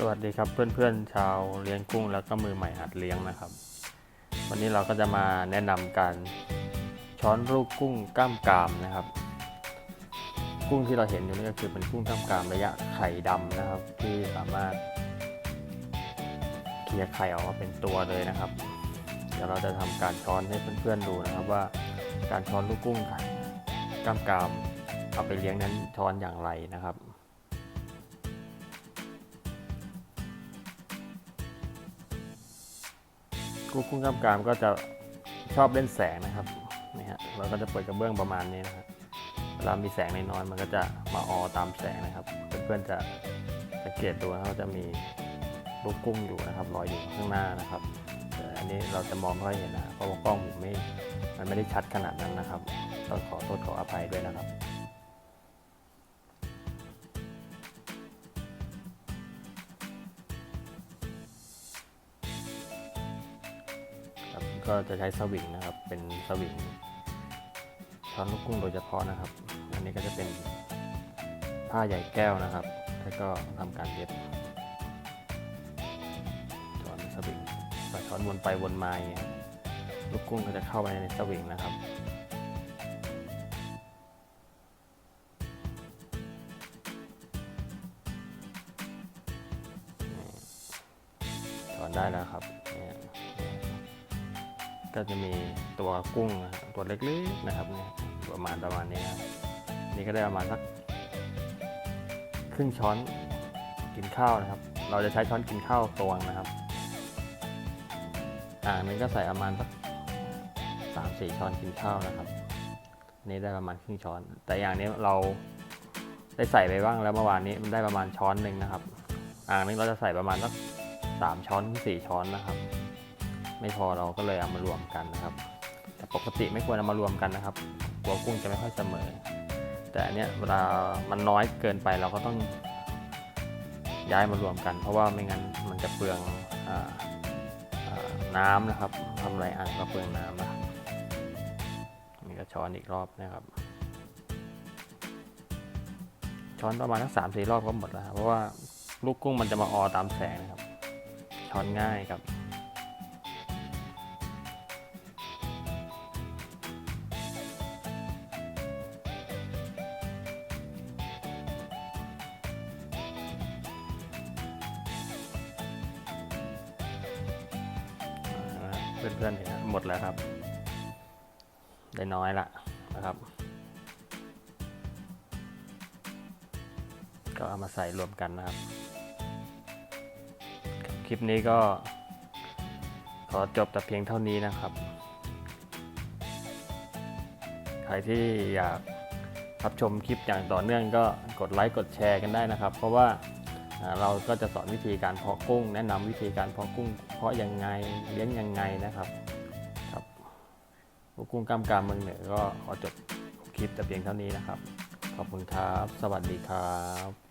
สวัสดีครับเพื่อนๆชาวเลี้ยงกุ้งแล้วก็มือใหม่หัดเลี้ยงนะครับ วันนี้เราก็จะมาแนะนำการช้อนลูกกุ้งกล้ามกรามนะครับ กุ้งที่เราเห็นอยู่นี่ก็คือเป็นกุ้งกล้ามกรามระยะไข่ดำนะครับ ที่สามารถเคลียร์ไข่ออกมาเป็นตัวเลยนะครับ เดี๋ยวเราจะทำการช้อนให้เพื่อนๆดูนะครับว่า การช้อนลูกกุ้งกล้ามกรามเอาไปเลี้ยงนั้นช้อนอย่างไรนะครับ กุ้งกุ้งกล้ามกรามก็จะชอบเล่นแสงนะครับนี่ฮะเราก็จะเปิดกระเบื้องประมาณนี้นะครับเวลามีแสงน้อยๆมันก็จะมาออตามแสงนะครับ เพื่อนๆจะสังเกตดูนะว่าจะมีลูกกุ้งอยู่นะครับลอยอยู่ข้างหน้านะครับแต่อันนี้เราจะมองไม่ค่อยเห็นนะเพราะว่ากล้องผมไม่มันไม่ได้ชัดขนาดนั้นนะครับต้องขอโทษขออภัยด้วยนะครับ ก็จะใช้สวิงนะครับ เป็นสวิงช้อนลูกกุ้งโดยเฉพาะนะครับ อันนี้ก็จะเป็นผ้าใหญ่แก้วนะครับ แล้วก็ทำการเย็บช้อนสวิงใส่ช้อนวนไปวนมาอย่างเงี้ยลูกกุ้งก็จะเข้าไปในสวิงนะครับถอนได้แล้วครับเนี่ย ก็จะมีตัวกุ้งตัวเล็กๆนะครับเนี่ยประมาณประมาณนี้นะครับนี่ก็ได้ประมาณสักครึ่งช้อนกินข้าวนะครับ เราจะใช้ช้อนกินข้าวตวงนะครับอ่างนึงก็ใส่ประมาณสักสามสี่ช้อนกินข้าวนะครับนี่ได้ประมาณครึ่งช้อน แต่อย่างนี้เราได้ใส่ไปบ้างแล้วเมื่อวานนี้มันได้ประมาณช้อนหนึ่งนะครับ อ่างนึงเราจะใส่ประมาณสักสามช้อนถึงสี่ช้อนนะครับ ไม่พอเราก็เลยเอามารวมกันนะครับ แต่ปกติไม่ควรเอามารวมกันนะครับหัวกุ้งจะไม่ค่อยเสมอ แต่อันเนี้ยเวลามันน้อยเกินไปเราก็ต้องย้ายมารวมกัน เพราะว่าไม่งั้นมันจะเปลืองออน้ำนะครับทำไรอ่างก็เปลืองน้ำนะครับนี่ก็ช้อนอีกรอบนะครับ ช้อนประมาณทั้งสามสี่รอบก็หมดแล้วเพราะว่าลูกกุ้งมันจะมาออตามแสงนะครับ ช้อนง่ายครับ เพื่อนๆเห็นหมดแล้วครับ ได้น้อยละนะครับ ก็เอามาใส่รวมกันนะครับ คลิปนี้ก็ขอจบแต่เพียงเท่านี้นะครับ ใครที่อยากรับชมคลิปอย่างต่อเนื่องก็กดไลค์กดแชร์กันได้นะครับ เพราะว่า เราก็จะสอนวิธีการเพาะกุ้ง แนะนำวิธีการเพาะกุ้ง เพาะยังไงเลี้ยงยังไงนะครับครับกกุ้งกล้ามกรามเมืองเหนือก็ขอจบคลิปแต่เพียงเท่านี้นะครับ ขอบคุณครับ สวัสดีครับ